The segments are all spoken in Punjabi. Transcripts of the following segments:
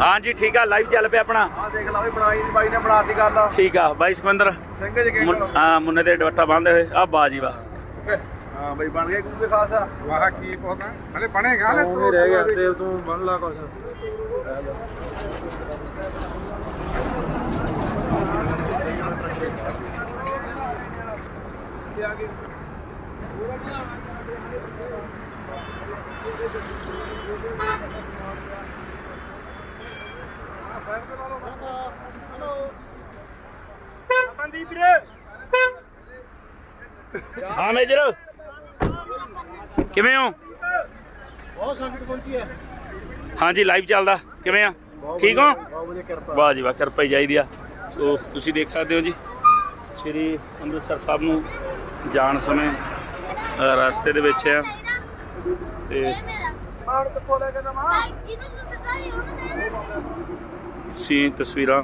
ਹਾਂਜੀ ਠੀਕ ਆ ਲਾਈਵ ਚੱਲ ਪਿਆ ਆਪਣਾ। ਆ ਦੇਖ ਲਾ ਵੀ ਬਣਾਈ ਦੀ ਬਾਈ ਨੇ ਬਣਾਤੀ ਗੱਲ। ਠੀਕ ਆ ਬਾਈ ਸੁਖਵਿੰਦਰ। ਸਿੰਘ ਜੀ ਕੇ ਮੁੰ- ਹਾਂ ਮੁੰਨੇ ਦੇ ਦੁਪੱਟਾ ਬੰਨ੍ਹਦੇ ਹੋਏ ਆ ਬਾਜੀ ਵਾ। ਹਾਂ ਬਾਈ ਬਣ ਗਿਆ ਕੁਝ ਖਾਸਾ ਵਾਹ ਕੀ ਪਤਾ ਹਲੇ ਬਣੇਗਾ ਹਲੇ ਉਹ ਰਹਿ ਗਿਆ ਤੇ ਤੂੰ ਬਣ ਲਾ ਕੁਛ ਹਾਂ ਮੇਜਰ। ਕਿਵੇਂ ਹੋ? ਬਹੁਤ ਸੰਗਤ ਪਹੁੰਚੀ ਹੈ। ਹਾਂਜੀ ਲਾਈਵ ਚੱਲਦਾ। ਕਿਵੇਂ ਆ? ਠੀਕ ਹੋ? ਵਾਹ ਜੀ ਵਾਹ ਕਿਰਪਾ ਹੀ ਚਾਹੀਦੀ ਆ। ਸੋ ਤੁਸੀਂ ਦੇਖ ਸਕਦੇ ਹੋ ਜੀ ਸ਼੍ਰੀ ਅੰਮ੍ਰਿਤਸਰ ਸਾਹਿਬ ਨੂੰ ਜਾਣ ਸਮੇਂ ਰਸਤੇ ਦੇ ਵਿੱਚ ਆ। ਤੇ ਮਾਣ ਕਿੱਥੋਂ ਲੈ ਕੇ ਦਵਾਂ ਤੁਸੀਂ ਤਸਵੀਰਾਂ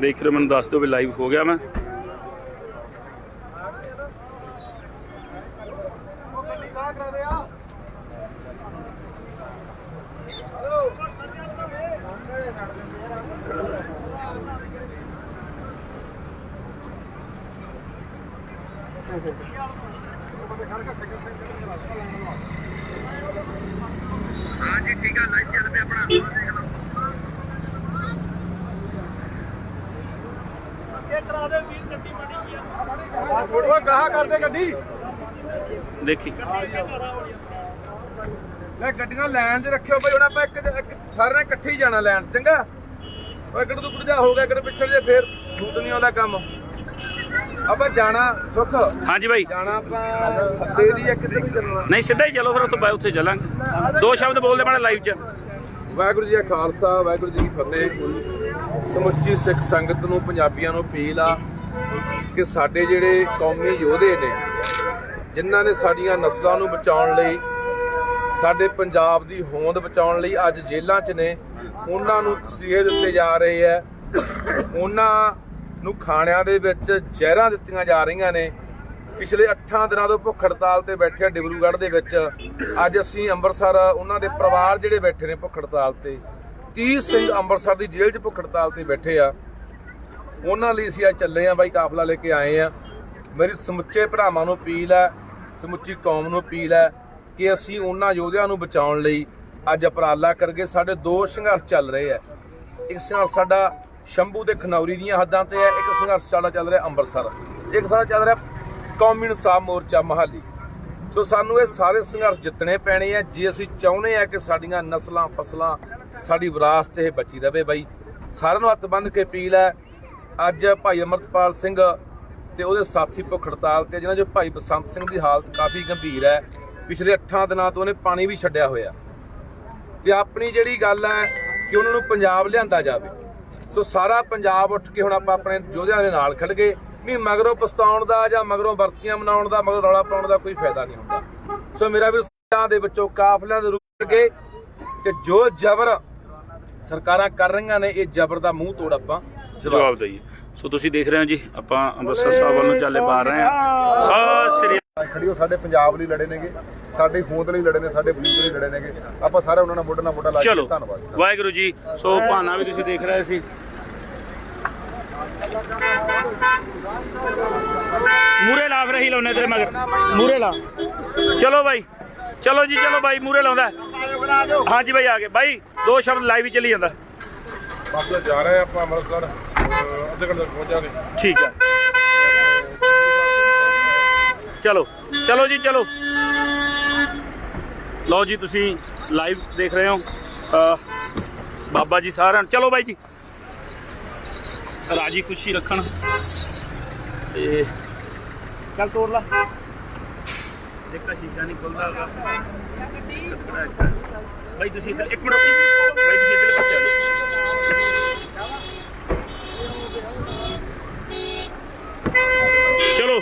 ਦੇਖ ਰਹੇ ਹੋ, ਮੈਨੂੰ ਦੱਸ ਦਿਓ ਵੀ ਲਾਈਵ ਹੋ ਗਿਆ ਮੈਂ। ਹਾਂਜੀ ਠੀਕ ਆ। ਲਾਈਵ ਚੱਲ ਪਿਆ ਆਪਣਾ। ਉਹ ਗਾਹ ਕਰਦੇ ਗੱਡੀ? ਦੇਖੀ। ਲੈ ਗੱਡੀਆਂ ਲੈਣ 'ਚ ਰੱਖਿਓ ਬਈ ਹੁਣ ਆਪਾਂ ਇੱਕ ਇੱਕ ਸਾਰੇ ਨੇ ਇਕੱਠੇ ਹੀ ਜਾਣਾ ਲੈਣ ਚੰਗਾ? ਉਹ ਇੱਕ ਤੋਂ ਜਾ ਹੋ ਗਿਆ ਇੱਕ ਪਿੱਛੇ ਜੇ ਫੇਰ ਦੂਤ ਨਹੀਂ ਆਉਂਦਾ ਕੰਮ। ਆਪਾਂ ਜਾਣਾ ਸੁੱਖ। ਹਾਂਜੀ ਬਾਈ। ਜਾਣਾ ਆਪਾਂ ਤੇਰੀ ਇੱਕ ਤੇ ਚੱਲਣਾ। ਨਹੀਂ ਸਿੱਧਾ ਹੀ ਚਲੋ ਫਿਰ ਉੱਥੋਂ ਬਾਈ ਉੱਥੇ ਚੱਲਾਂਗੇ। ਦੋ ਸ਼ਬਦ ਬੋਲਦੇ ਮਾੜੇ ਲਾਈਵ 'ਚ। ਵਾਹਿਗੁਰੂ ਜੀ ਕਾ ਖਾਲਸਾ ਵਾਹਿਗੁਰੂ ਜੀ ਕੀ ਫਤਿਹ। ਸਮੁੱਚੀ ਸਿੱਖ ਸੰਗਤ ਨੂੰ, ਪੰਜਾਬੀਆਂ ਨੂੰ ਅਪੀਲ ਆ ਕਿ ਸਾਡੇ ਜਿਹੜੇ ਕੌਮੀ ਯੋਧੇ ਨੇ, ਜਿਨ੍ਹਾਂ ਨੇ ਸਾਡੀਆਂ ਨਸਲਾਂ ਨੂੰ ਬਚਾਉਣ ਲਈ, ਸਾਡੇ ਪੰਜਾਬ ਦੀ ਹੋਂਦ ਬਚਾਉਣ ਲਈ ਅੱਜ ਜੇਲ੍ਹਾਂ 'ਚ ਨੇ, ਉਹਨਾਂ ਨੂੰ ਤਸੀਹੇ ਦਿੱਤੇ ਜਾ ਰਹੇ ਆ ਉਹਨਾਂ ਨੂੰ ਖਾਣਿਆਂ ਦੇ ਵਿੱਚ ਜ਼ਹਿਰਾਂ ਦਿੱਤੀਆਂ ਜਾ ਰਹੀਆਂ ਨੇ। ਪਿਛਲੇ 8 ਦਿਨਾਂ ਤੋਂ ਭੁੱਖ ਹੜਤਾਲ ਤੇ ਬੈਠੇ ਆ, ਡਿਬਰੂਗੜ੍ਹ ਦੇ ਵਿੱਚ। ਅੱਜ ਅਸੀਂ ਅੰਮ੍ਰਿਤਸਰ, ਉਹਨਾਂ ਦੇ ਪਰਿਵਾਰ ਜਿਹੜੇ ਬੈਠੇ ਨੇ ਭੁੱਖ ਹੜਤਾਲ ਤੇ 30 ਸਿੰਘ ਅੰਮ੍ਰਿਤਸਰ ਦੀ ਜੇਲ੍ਹ 'ਚ ਭੁੱਖ ਹੜਤਾਲ ਤੇ ਬੈਠੇ ਆ। ਉਹਨਾਂ ਲਈ ਅਸੀਂ ਅੱਜ ਚੱਲੇ ਆ ਬਾਈ ਕਾਫਲਾ ਲੈ ਕੇ ਆਏ ਆ। ਮੇਰੀ ਸਮੁੱਚੇ ਭਰਾਵਾਂ ਨੂੰ ਅਪੀਲ ਹੈ, ਸਮੁੱਚੀ ਕੌਮ ਨੂੰ ਅਪੀਲ ਹੈ ਕਿ ਅਸੀਂ ਉਹਨਾਂ ਯੋਧਿਆਂ ਨੂੰ ਬਚਾਉਣ ਲਈ ਅੱਜ ਉਪਰਾਲਾ ਕਰਕੇ ਸਾਡੇ ਦੋ ਸੰਘਰਸ਼ ਚੱਲ ਰਹੇ ਆ। ਇੱਕ ਸੰਘਰਸ਼ ਸਾਡਾ ਸ਼ੰਭੂ ਤੇ ਖਨੌਰੀ ਦੀਆਂ ਹੱਦਾਂ ਤੇ ਹੈ, ਇੱਕ ਸੰਘਰਸ਼ ਸਾਡਾ ਚੱਲ ਰਿਹਾ ਅੰਮ੍ਰਿਤਸਰ। ਇੱਕ ਸਾਡਾ ਚੱਲ ਰਿਹਾ ਕੌਮੀ ਇਨਸਾਫ ਮੋਰਚਾ ਮਹਾਲੀ। ਸੋ ਸਾਨੂੰ ਇਹ ਸਾਰੇ ਸੰਘਰਸ਼ ਜਿੱਤਣੇ ਪੈਣੇ ਆ। ਜੇ ਅਸੀਂ ਚਾਹੁੰਦੇ ਆ ਕਿ ਸਾਡੀਆਂ ਨਸਲਾਂ, ਫਸਲਾਂ ਸਾਡੀ ਵਿਰਾਸਤ ਇਹ ਬਚੀ ਰਵੇ ਬਾਈ। ਸਾਰਿਆਂ ਨੂੰ ਹੱਥ ਬੰਨ੍ਹ ਕੇ ਅਪੀਲ ਹੈ, ਅੱਜ ਭਾਈ ਅਮਰਤਪਾਲ ਸਿੰਘ ਤੇ ਉਹਦੇ ਸਾਥੀ ਭੁੱਖ ਹੜਤਾਲ ਤੇ ਜਿਹਨਾਂ ਜੋ ਭਾਈ ਬਸੰਤ ਸਿੰਘ ਦੀ ਹਾਲਤ ਕਾਫੀ ਗੰਭੀਰ ਹੈ। ਪਿਛਲੇ 8 ਦਿਨਾਂ ਤੋਂ ਉਹਨੇ ਪਾਣੀ ਵੀ ਛੱਡਿਆ ਹੋਇਆ। ਤੇ ਆਪਣੀ ਜਿਹੜੀ ਗੱਲ ਹੈ ਕਿ ਉਹਨਾਂ ਨੂੰ ਪੰਜਾਬ ਲਿਆਂਦਾ ਜਾਵੇ। ਸੋ ਸਾਰਾ ਪੰਜਾਬ ਉੱਠ ਕੇ ਹੁਣ ਆਪਾਂ ਆਪਣੇ ਯੋਧਿਆਂ ਦੇ ਨਾਲ ਖੜ ਗਏ। ਨਹੀਂ ਮਗਰੋਂ ਪਛਤਾਉਣ ਦਾ ਜਾਂ ਮਗਰੋਂ ਵਰਸੀਆਂ ਮਨਾਉਣ ਦਾ, ਮਗਰੋਂ ਰੌਲਾ ਪਾਉਣ ਦਾ ਕੋਈ ਫਾਇਦਾ ਨਹੀਂ ਹੁੰਦਾ। ਸੋ ਮੇਰਾ ਵੀ ਸਿੱਖਾਂ ਦੇ ਵਿੱਚੋਂ ਕਾਫਲਿਆਂ ਦੇ ਰੁਕ ਕੇ ਤੇ ਜੋ ਜ਼ਬਰ ਸਰਕਾਰਾਂ ਕਰ ਰਹੀਆਂ ਨੇ ਇਹ ਜ਼ਬਰ ਦਾ ਮੂੰਹ ਤੋੜ ਆਪਾਂ ਜਵਾਬ ਦਈਏ। ਸੋ ਤੁਸੀਂ ਦੇਖ ਰਹੇ ਹੋ ਜੀ ਆਪਾਂ ਅੰਮ੍ਰਿਤਸਰ ਸਾਹਿਬ ਵੱਲ ਨੂੰ ਚੱਲੇ ਪਾ ਰਹੇ ਹਾਂ। ਸਤਿ ਸ੍ਰੀ ਖੜੀ ਸਾਡੇ ਪੰਜਾਬ ਲਈ ਲੜੇ ਨੇਗੇ ਸਾਡੀ ਹੋਂਦ ਲਈ ਲੜੇ ਨੇ ਸਾਡੇ ਵਜੂਦ ਲਈ ਲੜੇ ਨੇਗੇ। ਆਪਾਂ ਸਾਰੇ ਉਹਨਾਂ ਨਾਲ ਮੋਢੇ ਨਾਲ ਮੋਢਾ ਲਾ ਕੇ ਚਲੋ ਧੰਨਵਾਦ। ਵਾਹਿਗੁਰੂ ਜੀ ਸੋ ਭਾਨਾ ਵੀ ਤੁਸੀਂ ਦੇਖ ਰਹੇ ਸੀ। ਮੂਰੇ ਲਾ ਫਿਰ ਹੀ ਲਾਉਨੇ ਤੇਰੇ ਮਗਰ। ਮੂਰੇ ਲਾ। ਚਲੋ ਬਾਈ ਚਲੋ ਜੀ ਚਲੋ ਬਾਈ ਮੂਰੇ ਲਾਉਂਦਾ। ਹਾਂਜੀ ਬਾਈ ਆ ਗਏ। ਬਾਈ ਦੋ ਸ਼ਬਦ ਲਾਈਵ ਹੀ ਚੱਲੀ ਜਾਂਦਾ। ਬਸ ਜਾ ਰਹੇ ਆਪਾਂ ਅੰਮ੍ਰਿਤਸਰ ਅੱਧੇ ਘੰਟੇ ਤੱਕ ਪਹੁੰਚ ਜਾਗੇ ਠੀਕ ਹੈ ਚਲੋ ਚਲੋ ਜੀ ਚਲੋ। ਲਓ ਜੀ ਤੁਸੀਂ ਲਾਈਵ ਦੇਖ ਰਹੇ ਹੋ। ਬਾਬਾ ਜੀ ਸਾਰਿਆਂ ਨੂੰ। ਚਲੋ ਬਾਈ ਜੀ। ਰਾਜੀ ਖੁਸ਼ੀ ਰੱਖਣ। ਤੇ ਚੱਲ ਤੋੜ ਲਾ। ਦੇਖਾ ਸ਼ੀਸ਼ਾ ਨਹੀਂ ਖੁੱਲਦਾ ਹੈਗਾ। ਬਾਈ ਤੁਸੀਂ ਇੱਧਰ ਇੱਕ ਮਿੰਟ ਰੁਕੋ। ਬਾਈ ਤੁਸੀਂ ਇੱਧਰ ਪਾਸੇ ਆ ਜਾਓ। ਚਲੋ।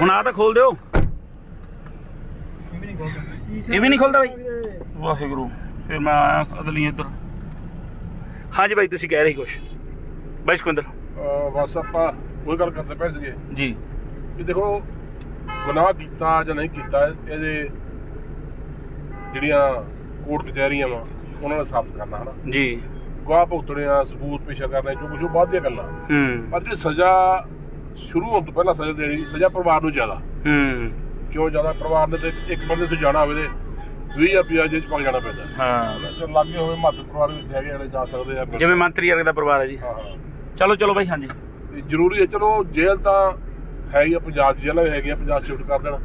ਹੁਣ ਆ ਤਾਂ ਖੋਲ ਦਿਓ। ਇਹ ਵੀ ਨਹੀਂ ਖੁੱਲਦਾ ਬਾਈ। ਵਾਹਿਗੁਰੂ ਫਿਰ ਮੈਂ ਆਇਆ ਅਦਲੀ ਇੱਧਰ। ਹਾਂਜੀ ਬਾਈ ਤੁਸੀਂ ਕਹਿ ਰਹੇ ਕੁਛ। ਬਾਈ ਸੁਖਿੰਦਰ ਅਹ ਬਸ ਆਪਾਂ ਉਹ ਗੱਲ ਕਰਦੇ ਪਏ ਸੀਗੇ। ਜੀ। ਕਿ ਦੇਖੋ ਗੁਨਾਹ ਕੀਤਾ ਜਾਂ ਨਹੀਂ ਕੀਤਾ ਇਹਦੇ ਜਿਹੜੀਆਂ ਕੋਰਟ ਕਚਹਿਰੀਆਂ ਵਾ ਉਹਨਾਂ ਨੇ ਸਾਬਤ ਕਰਨਾ ਹਨਾ? ਜੀ। ਗਵਾਹ ਭੁਗਤਣੇ ਆ ਸਬੂਤ ਪੇਸ਼ਾ ਕਰਨੇ ਜੋ ਕੁਝ ਉਹ ਬਾਅਦ ਦੀਆਂ ਗੱਲਾਂ। ਹੂੰ। ਪਰ ਜਿਹੜੀ ਸਜ਼ਾ ਸ਼ੁਰੂ ਹੋਣ ਤੋਂ ਪਹਿਲਾਂ ਸਜ਼ਾ ਦੇਣੀ ਸਜ਼ਾ ਪਰਿਵਾਰ ਨੂੰ ਜ਼ਿਆਦਾ। ਹੂੰ। ਕਿਉਂ ਜ਼ਿਆਦਾ ਪਰਿਵਾਰ ਨੇ ਤੇ ਇੱਕ ਬੰਦੇ ਸੇ ਜਾਣਾ ਹੋਵੇ ਤੇ 20000 ਰੁਪਇਆ ਜੇਲ੍ਹ ਚ ਪਾ ਜਾਣਾ ਪੈਂਦਾ। ਹਾਂ। ਜੇ ਲੱਗੇ ਹੋਵੇ ਮੱਧ ਪਰਿਵਾਰ ਵਿੱਚ ਹੈਗੇ ਜਿਹੜੇ ਜਾ ਸਕਦੇ ਆ ਜਿਵੇਂ ਮੰਤਰੀ ਵਰਗ ਦਾ ਪਰਿਵਾਰ ਹੈ ਜੀ। ਹਾਂ। ਚਲੋ ਚਲੋ ਬਾਈ ਹਾਂਜੀ। ਤੇ ਜ਼ਰੂਰੀ ਹੈ ਚਲੋ ਜੇਲ੍ਹ ਤਾਂ ਹੈ ਹੀ ਆ ਪੰਜਾਬ ਜੇਲ੍ਹਾਂ ਵੀ ਹੈਗੀਆਂ ਪੰਜਾਬ ਸ਼ਿਫਟ ਕਰ ਦੇਣ।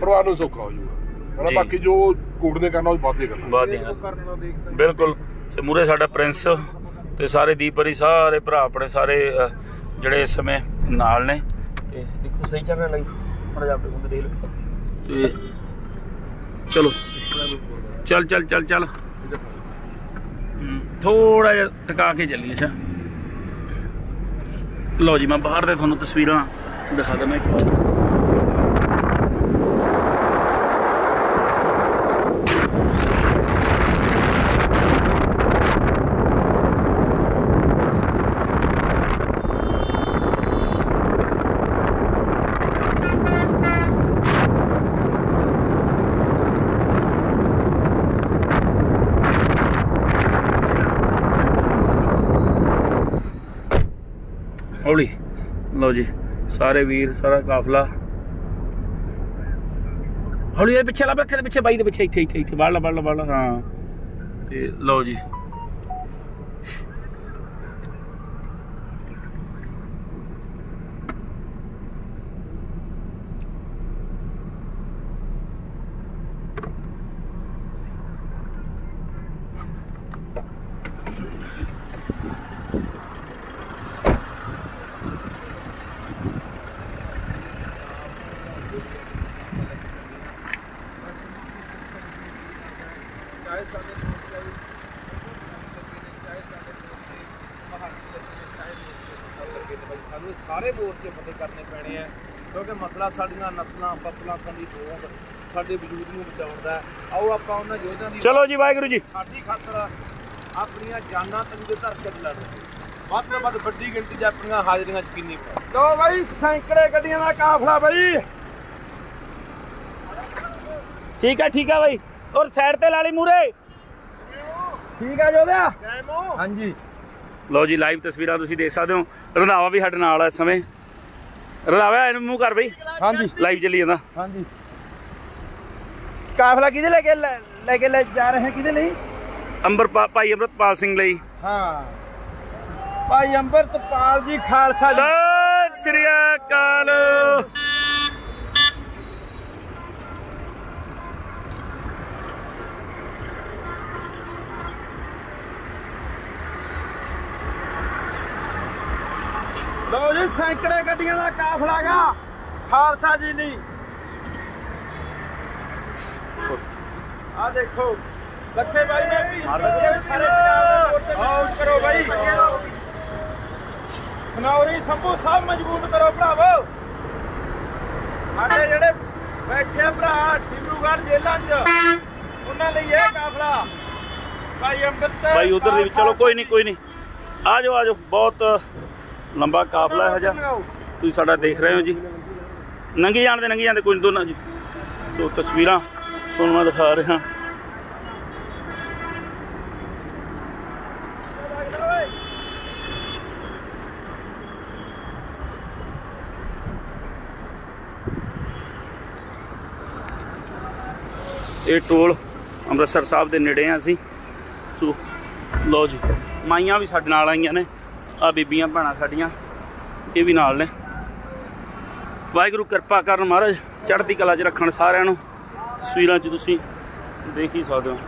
ਪਰਿਵਾਰ ਨੂੰ ਸੌਖਾ ਹੋ ਜਾਊਗਾ। ਹਨਾ ਬਾਕੀ ਜੋ ਕੋਰਟ ਨੇ ਕਰਨਾ ਉਹ ਬਾਅਦ ਦੇ ਕਰਨਾ ਬਾਤ ਦੀਆਂ ਬਿਲਕੁਲ। ਤੇ ਮੂਰੇ ਸਾਡਾ ਪ੍ਰਿੰਸ ਤੇ ਸਾਰੇ ਦੀਪਰੀ ਸਾਰੇ ਭਰਾ ਆਪਣੇ ਸਾਰੇ ਜਿਹੜੇ ਇਸ ਸਮੇਂ ਨਾਲ ਨੇ। ਤੇ ਦੇਖੋ ਸਹੀ ਚੱਲ ਰਿਹਾ ਲਾਈਵ ਮੜਾ ਜਾ ਆਪਣੇ ਦੇਖ ਲਓ। ਤੇ ਚਲੋ। ਚੱਲ ਚੱਲ ਚੱਲ ਚੱਲ। ਥੋੜਾ ਜਿਹਾ ਟਿਕਾ ਕੇ ਚੱਲੀਏ ਅੱਛਾ। ਲਓ ਜੀ ਮੈਂ ਬਾਹਰ ਦੇ ਤੁਹਾਨੂੰ ਤਸਵੀਰਾਂ ਦਿਖਾ ਦਿੰਦਾ ਇੱਕ ਵਾਰ ਹੌਲੀ ਲਓ ਜੀ ਸਾਰੇ ਵੀਰ, ਸਾਰਾ ਕਾਫਲਾ। ਹੌਲੀ ਇਹ ਪਿੱਛੇ ਲੱਭ ਰੱਖੇ ਦੇ ਪਿੱਛੇ ਬਾਈ ਦੇ ਪਿੱਛੇ ਇੱਥੇ ਇੱਥੇ ਇੱਥੇ। ਵੜ ਲਾ ਵੜ ਲਾ ਵੜ ਲਾ। ਹਾਂ। ਤੇ ਲਓ ਜੀ। ਸਾਰੇ ਮੋਰਚੇ ਫਤਿਹ ਕਰਨੇ ਪੈਣੇ ਆ ਕਿਉਂਕਿ ਮਸਲਾ ਸਾਡੀਆਂ ਨਸਲਾਂ ਫਸਲਾਂ ਸਾਡੀ ਹੋਂਦ ਸਾਡੇ ਵਜੂਦ ਨੂੰ ਬਚਾਉਣ ਦਾ ਹੈ। ਆਓ ਆਪਾਂ ਉਹਨਾਂ ਯੋਧਿਆਂ ਦੀ ਚਲੋ ਜੀ ਵਾਹਿਗੁਰੂ ਜੀ। ਸਾਡੀ ਖਾਤਰ ਆਪਣੀਆਂ ਜਾਨਾਂ ਤੰਗ ਦੇ ਧਰ ਕੇ ਲੜਨ ਵੱਧ ਤੋਂ ਵੱਧ ਵੱਡੀ ਗਿਣਤੀ 'ਚ ਆਪਣੀਆਂ ਹਾਜ਼ਰੀਆਂ ਯਕੀਨੀ ਬਣਾਓ। ਲੋ ਬਾਈ ਸੈਂਕੜੇ ਗੱਡੀਆਂ ਦਾ ਕਾਫਲਾ ਬਾਈ। ਠੀਕ ਆ ਠੀਕ ਆ ਬਾਈ। ਔਰ ਸਾਈਡ ਤੇ ਲਾ ਲਈ ਮੂਰੇ ਠੀਕ ਆ ਜੋਦਿਆ ਹਾਂਜੀ। ਲਓ ਜੀ ਲਾਈਵ ਤਸਵੀਰਾਂ ਤੁਸੀਂ ਦੇਖ ਸਕਦੇ ਹੋ। ਰੰਧਾਵਾ ਵੀ ਸਾਡੇ ਨਾਲ ਆ ਇਸ ਸਮੇਂ। ਰੰਧਾਵਾ ਇਹਨੂੰ ਮੂੰਹ ਕਰ ਬਈ। ਹਾਂਜੀ। ਲਾਈਵ ਚੱਲੀ ਜਾਂਦਾ। ਹਾਂਜੀ। ਕਾਫਲਾ ਕਿਹਦੇ ਲੈ ਕੇ ਲੈ ਕੇ ਲੈ ਜਾ ਰਹੇ ਕਿਹਦੇ ਲਈ? ਅੰਬਰ ਭਾਈ ਅੰਮ੍ਰਿਤਪਾਲ ਸਿੰਘ ਲਈ। ਹਾਂ। ਭਾਈ ਅੰਮ੍ਰਿਤਪਾਲ ਜੀ ਖਾਲਸਾ ਜੀ। ਸਤਿ ਸ੍ਰੀ ਅਕਾਲ। ਲੋ ਜੀ ਸੈਂਕੜੇ ਗੱਡੀਆਂ ਦਾ ਕਾਫਲਾ ਗਾ ਖਾਲਸਾ ਜੀ ਲਈ ਆ ਦੇਖੋ ਲੱਖੇ ਬਾਈ ਨੇ ਵੀ ਦਿੱਤੇ ਸਾਰੇ ਪੰਜਾਬ ਦੇ ਮੋਰਚੇ ਆਊਟ ਕਰੋ ਬਾਈ। ਖਨੌਰੀ ਸੰਭੂ ਸਾਹਿਬ ਮਜ਼ਬੂਤ ਕਰੋ ਭਰਾਵੋ। ਸਾਡੇ ਜਿਹੜੇ ਬੈਠੇ ਭਰਾ ਡਿਬਰੂਗੜ੍ਹ ਜੇਲ੍ਹਾਂ 'ਚ ਉਹਨਾਂ ਲਈ ਇਹ ਕਾਫਲਾ। ਭਾਈ ਅੰਮ੍ਰਿਤ ਭਾਈ ਉਧਰ ਦੇ ਵੀ ਚਲੋ ਕੋਈ ਨਹੀਂ ਕੋਈ ਨਹੀਂ। ਆ ਜਾਓ ਆ ਜਾਓ ਬਹੁਤ ਲੰਬਾ ਕਾਫਲਾ ਹੈ ਜਾ ਤੁਸੀਂ ਸਾਡਾ ਦੇਖ ਰਹੇ ਹੋ ਜੀ। ਨੰਗੇ ਜਾਣਦੇ ਨੰਗੇ ਜਾਂਦੇ ਕੋਈ ਨੀ ਦੋਨਾਂ ਜੀ। ਸੋ ਤਸਵੀਰਾਂ ਤੁਹਾਨੂੰ ਮੈਂ ਦਿਖਾ ਰਿਹਾ। ਇਹ ਟੋਲ ਅੰਮ੍ਰਿਤਸਰ ਸਾਹਿਬ ਦੇ ਨੇੜੇ ਆ ਅਸੀਂ। ਸੋ ਲਓ ਜੀ, ਮਾਈਆਂ ਵੀ ਸਾਡੇ ਨਾਲ ਆਈਆਂ ਨੇ। ਆ ਬੀਬੀਆਂ ਭੈਣਾਂ ਸਾਡੀਆਂ ਇਹ ਵੀ ਨਾਲ ਨੇ। ਵਾਹਿਗੁਰੂ ਕਿਰਪਾ ਕਰਨ ਮਹਾਰਾਜ ਚੜ੍ਹਦੀ ਕਲਾ 'ਚ ਰੱਖਣ ਸਾਰਿਆਂ ਨੂੰ। ਤਸਵੀਰਾਂ 'ਚ ਤੁਸੀਂ ਦੇਖ ਹੀ ਸਕਦੇ ਹੋ।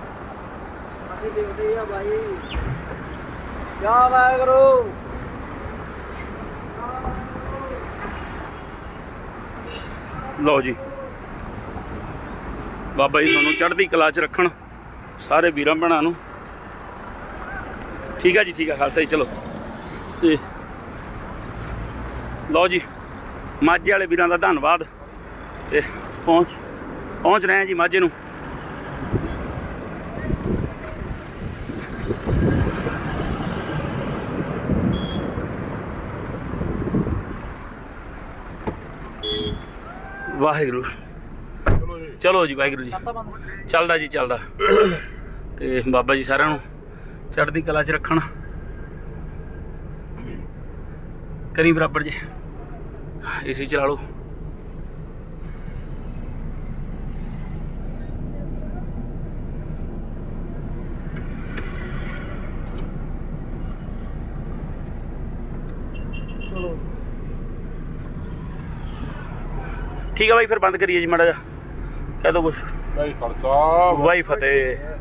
ਜਾ ਵਾਹਿਗੁਰੂ। ਲਓ ਜੀ। ਬਾਬਾ ਜੀ ਤੁਹਾਨੂੰ ਚੜ੍ਹਦੀ ਕਲਾ 'ਚ ਰੱਖਣ ਸਾਰੇ ਵੀਰਾਂ ਭੈਣਾਂ ਨੂੰ। ਠੀਕ ਆ ਜੀ ਠੀਕ ਆ ਖਾਲਸਾ ਜੀ ਚਲੋ। ਤੇ ਲਓ ਜੀ, ਮਾਝੇ ਵਾਲੇ ਵੀਰਾਂ ਦਾ ਧੰਨਵਾਦ ਤੇ ਪਹੁੰਚ ਪਹੁੰਚ ਰਹੇ ਹਾਂ ਜੀ ਮਾਝੇ ਨੂੰ। ਵਾਹਿਗੁਰੂ। ਚਲੋ ਜੀ ਚਲੋ ਜੀ ਵਾਹਿਗੁਰੂ ਜੀ। ਚੱਲਦਾ ਜੀ, ਚੱਲਦਾ। ਤੇ ਬਾਬਾ ਜੀ ਸਾਰਿਆਂ ਨੂੰ ਚੜ੍ਹਦੀ ਕਲਾ 'ਚ ਰੱਖਣ। ਕਰੀ ਬਰਾਬਰ ਜੇ। ਏਸੀ ਚਲਾ ਲਓ। ਠੀਕ ਆ ਬਾਈ ਫਿਰ ਬੰਦ ਕਰੀਏ ਜੀ ਮਾੜਾ ਜਿਹਾ। ਕਹਿ ਦੋ ਕੁਛ। ਵਾਈ ਫਤਿਹ।